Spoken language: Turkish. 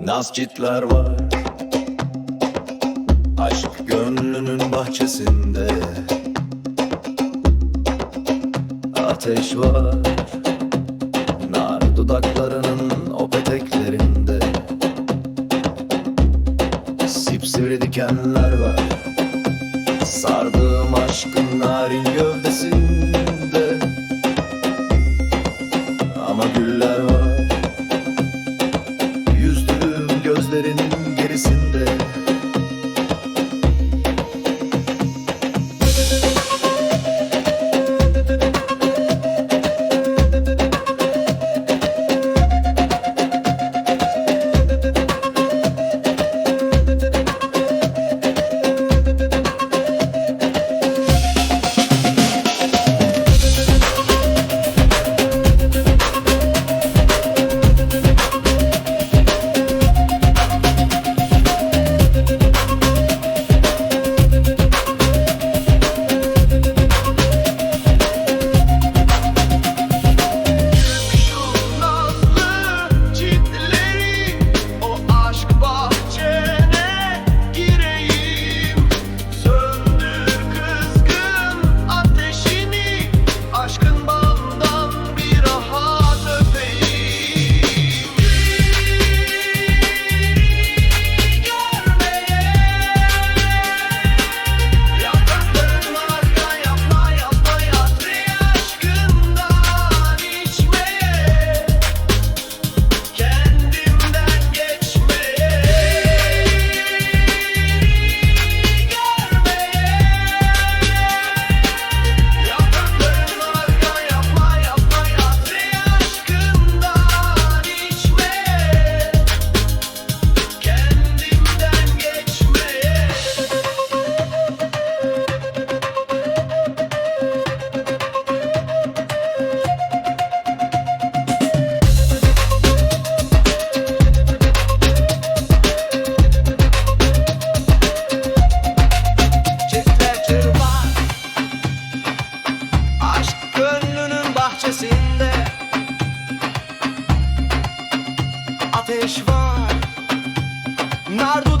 Nascitler var. Aşk gönlünün bahçesinde. Ateş var. Nar dudaklarının o peteklerinde. Sipsivri dikenler var. Sardığım aşkın narin gövdesi. Leonardo